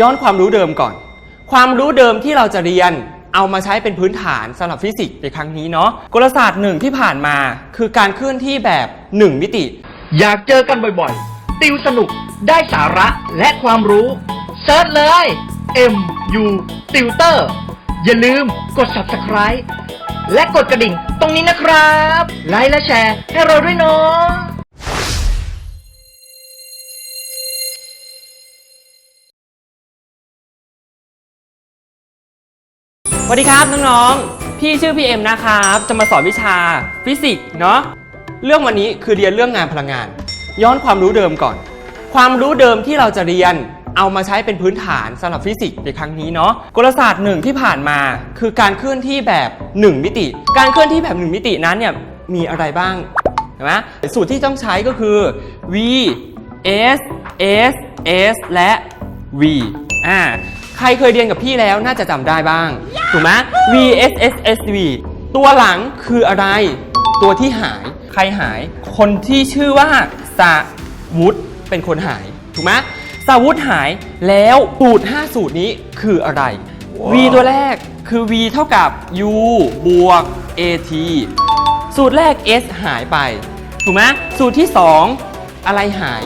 ย้อนความรู้เดิมก่อน ความรู้เดิมที่เราจะเรียนเอามาใช้เป็นพื้นฐานสำหรับฟิสิกส์ในครั้งนี้เนาะกลศาสตร์หนึ่งที่ผ่านมาคือการเคลื่อนที่แบบ 1 มิติ อยากเจอกันบ่อยๆ ติวสนุกได้สาระและความรู้เซิร์ชเลย M U Tutor อย่าลืมกด subscribe และกดกระดิ่งตรงนี้นะครับ ไลค์และแชร์ให้เราด้วยเนาะ วัสดีครับน้องๆ พี่ชื่อพี่เอ็มนะครับ จะมาสอนวิชาฟิสิกส์เนาะ เรื่องวันนี้คือเรียนเรื่องงานพลังงาน ย้อนความรู้เดิมก่อน ความรู้เดิมที่เราจะเรียนเอามาใช้เป็นพื้นฐานสำหรับฟิสิกส์ในครั้งนี้เนาะกลศาสตร์หนึ่งที่ผ่านมา คือการเคลื่อนที่แบบ 1 มิติ การเคลื่อนที่แบบ 1 มิตินั้นเนี่ยมีอะไรบ้างเห็นไหมสูตรที่ต้องใช้ก็คือ v s s s และ v อ่า ใครเคยเรียนกับพี่แล้วน่าจะจำได้บ้าง ถูกไหม v s s s v ตัวหลังคืออะไร ตัวที่หาย ใครหาย คนที่ชื่อว่าสาวุธเป็นคนหาย ถูกไหมสาวุธหายแล้วสูตร 5 สูตรนี้คืออะไร v ตัวแรกคือ v เท่ากับ u บวก at สูตรแรก s หายไป ถูกไหมสูตรที่ 2 อะไรหาย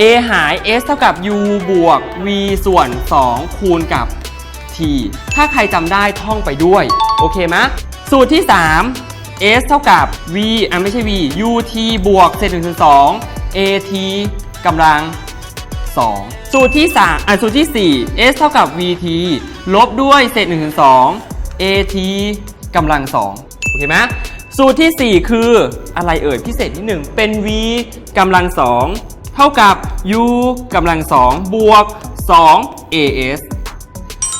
a หาย s เท่ากับ u บวก v ส่วน 2 คูณกับ t ถ้าใครจำได้ท่องไปด้วย โอเคไหมสูตรที่ 3 s เท่ากับ v อะไม่ใช่ v ut บวกเศษ1ส่วน2 at กำลัง 2 สูตรที่3อะสูตรที่ 4 s เท่ากับ vt ลบด้วยเศษ1ส่วน2 at กำลัง 2 โอเคไหมสูตรทีสี่4 คืออะไรเอ่ยพิเศษนิดหนึ่งเป็น v กำลัง 2 เท่ากับ u กำลัง2บวก 2 as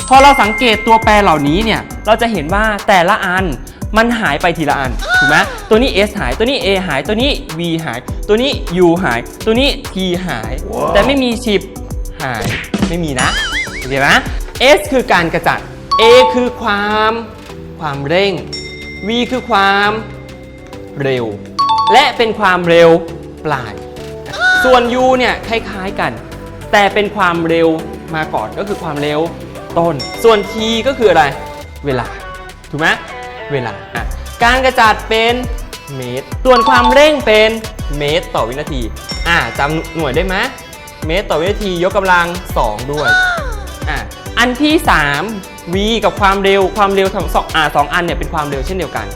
พอเราสังเกตตัวแปรเหล่านี้เนี่ย เราจะเห็นว่าแต่ละอันมันหายไปทีละอัน ถูกไหมตัวนี้ s หาย ตัวนี้ a หาย ตัวนี้ v หาย ตัวนี้ u หาย ตัวนี้ t หาย แต่ไม่มีชิปหาย ไม่มีนะโอเคไหม s คือการกระจัด a คือความ ความเร่ง v คือความเร็ว และเป็นความเร็วปลาย ส่วน u เนี่ยคล้ายๆกัน แต่เป็นความเร็วมาก่อนก็คือความเร็วต้น ส่วน t ก็คืออะไร เวลา ถูกไหมเวลาอะการกระจัดเป็นเมตร ส่วนความเร่งเป็นเมตรต่อวินาที อ่าจำหน่วยได้ไหมเมตรต่อวินาทียกกำลัง 2 ด้วย อะอันที่ 3 v กับความเร็ว ความเร็วทั้งสองอ่าสองอันเนี่ยเป็นความเร็วเช่นเดียวกัน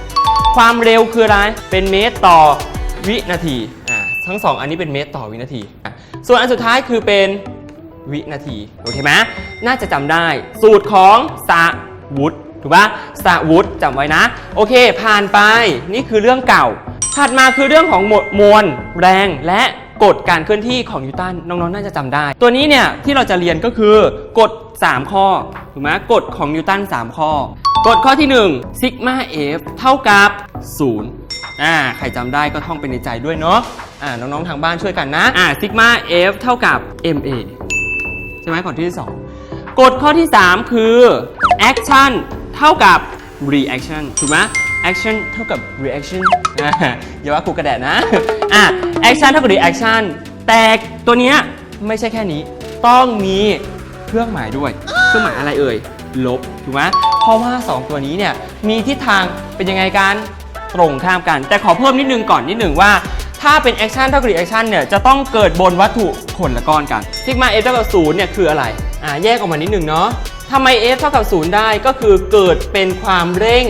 ความเร็วคืออะไร เป็นเมตรต่อวินาที ทั้งสองอันนี้เป็นเมตรต่อวินาที ส่วนอันสุดท้ายคือเป็นวินาที โอเคไหมน่าจะจำได้ สูตรของสาวุธถูกปะสาวุธจำไว้นะ โอเค ผ่านไป นี่คือเรื่องเก่า ถัดมาคือเรื่องของหมวดมวลแรงและกฎการเคลื่อนที่ของนิวตันน้องๆน่าจะจำได้ ตัวนี้เนี่ยที่เราจะเรียนก็คือกฎ 3 ข้อถูกไหมกฎของนิวตัน 3 ข้อกฎข้อที่1ซิกมา f เท่ากับ 0อ่าใครจำได้ก็ท่องไปในใจด้วยเนาะ อ่าน้องๆทางบ้านช่วยกันนะ อ่าซิกมา f เท่ากับ ma ใช่ไหมกฎที่2กฎข้อที่ 3 คือ action เท่ากับ reaction ถูกไหม action เท่ากับ reaction อ่าอย่าว่ากูกระแดดนะ อะ action เท่ากับ reaction แต่ตัวเนี้ยไม่ใช่แค่นี้ ต้องมีเครื่องหมายด้วย เครื่องหมายอะไรเอ่ย ลบ ถูกไหมเพราะว่า 2 ตัวนี้เนี่ย มีทิศทางเป็นยังไงกัน ตรงข้ามกัน แต่ขอเพิ่มนิดนึงก่อนนิดนึงว่า ถ้าเป็น action เท่ากับ reaction เนี่ยจะต้องเกิดบนวัตถุคนละก้อนกัน sigma f เท่ากับ0เนี่ยคืออะไรอ่าแยกออกมานิดนึงเนาะทำไม f เท่ากับ0ได้ก็คือเกิดเป็นความเร่ง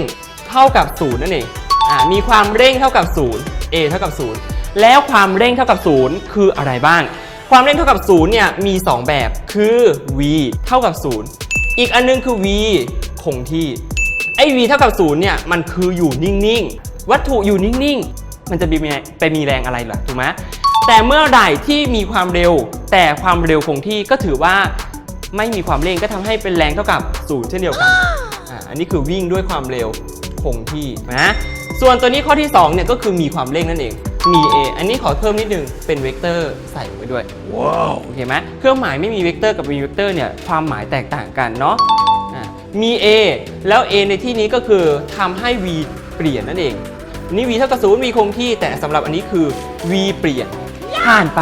เท่ากับ0นั่นเองอ่ามีความเร่งเท่ากับ0 a เท่ากับ0แล้วความเร่งเท่ากับ0คืออะไรบ้าง ความเร่งเท่ากับ0เนี่ยมี 2 แบบคือ v เท่ากับ0อีกอันนึงคือ v คงที่ไอ้ v เท่ากับ0เนี่ยมันคืออยู่นิ่งๆ วัตถุอยู่นิ่งๆ มันจะมีไปมีแรงอะไรล่ะถูกไหมแต่เมื่อไหร่ที่มีความเร็ว แต่ความเร็วคงที่ก็ถือว่าไม่มีความเร่งก็ทำให้เป็นแรงเท่ากับ0เช่นเดียวกันอ่าอันนี้คือวิ่งด้วยความเร็วคงที่นะส่วนตัวนี้ข้อที่2เนี่ยก็คือมีความเร่งนั่นเอง มี a อันนี้ขอเพิ่มนิดนึง เป็นเวกเตอร์ใส่ไว้ด้วย ว้าวโอเคไหมเครื่องหมายไม่มีเวกเตอร์กับมีเวกเตอร์เนี่ยความหมายแตกต่างกันเนาะอ่ามี a แล้ว a ในที่นี้ก็คือทำให้ v เปลี่ยนนั่นเอง นี่ v เท่ากับ0 v คงที่ แต่สำหรับอันนี้คือ v เปลี่ยนผ่านไป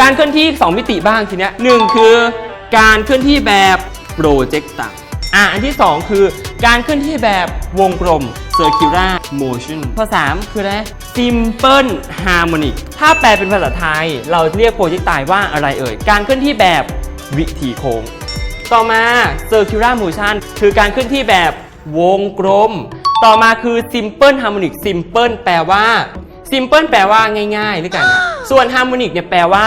การเคลื่อนที่ 2 มิติบ้างทีเนี้ยหนึ่งคือการเคลื่อนที่แบบโปรเจกต์ต่างอะอันที่ 2 คือการเคลื่อนที่แบบวงกลม circular motion ข้อ 3 คืออะไร simple harmonic ถ้าแปลเป็นภาษาไทย เราเรียกโปรเจกต์ตายว่าอะไรเอ่ย การเคลื่อนที่แบบวิถีโค้ง ต่อมา circular motion คือการเคลื่อนที่แบบวงกลม ต่อมาคือ simple harmonic simple แปลว่า simple แปลว่าง่ายๆหรือกันนะส่วน harmonic เนี่ยแปลว่า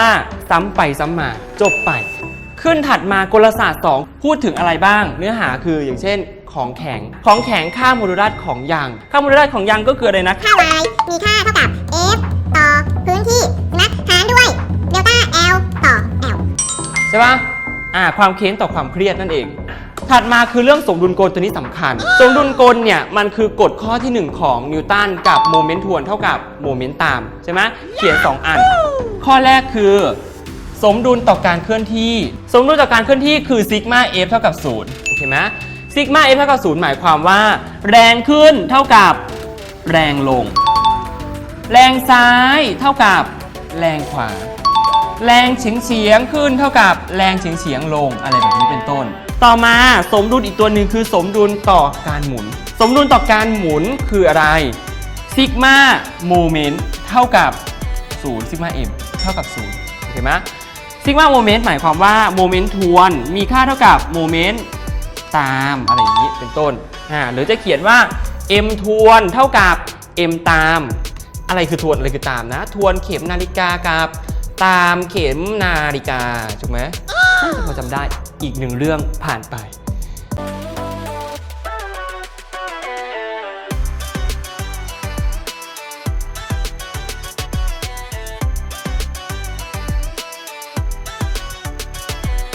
ซ้ำไปซ้ำมา จบไป ขึ้นถัดมากลศาสตร์ 2 พูดถึงอะไรบ้าง เนื้อหาคืออย่างเช่น ของแข็ง ของแข็งค่าโมดูลัสของยาง ค่าโมดูลัสของยางก็คืออะไรนะ ค่า y มีค่าเท่ากับ f ต่อพื้นที่นะหารด้วยเดลต้า l ต่อ l ใช่ปะอ่าความเค้นต่อความเครียดนั่นเอง ถัดมาคือเรื่องสมดุลกลตัวนี้สำคัญ สมดุลกลเนี่ยมันคือกฎข้อที่ 1 ของนิวตันกับโมเมนต์ทวนเท่ากับโมเมนต์ตามใช่ไหมเขียน 2 อัน ข้อแรกคือ สมดุลต่อการเคลื่อนที่ สมดุลต่อการเคลื่อนที่คือซิกมา f เท่ากับ0โอเคไหมซิกมา f เท่ากับ0หมายความว่า แรงขึ้นเท่ากับแรงลง แรงซ้ายเท่ากับแรงขวา แรงเฉียงเฉียงขึ้นเท่ากับแรงเฉียงเฉียงลงอะไรแบบนี้เป็นต้น ต่อมาสมดุลอีกตัวหนึ่งคือสมดุลต่อการหมุน สมดุลต่อการหมุนคืออะไรซิกมาโมเมนต์เท่ากับ0ซิกมาเอ็มเท่ากับ0โอเคไหมซิกมาโมเมนต์หมายความว่าโมเมนต์ทวนมีค่าเท่ากับโมเมนต์ตามอะไรอย่างนี้เป็นต้นอ่าหรือจะเขียนว่า m ทวนเท่ากับ m ตาม อะไรคือทวนอะไรคือตามนะ ทวนเข็มนาฬิกากับตามเข็มนาฬิกาถูกไหม น่าจะพอจำได้อีกหนึ่งเรื่องผ่านไป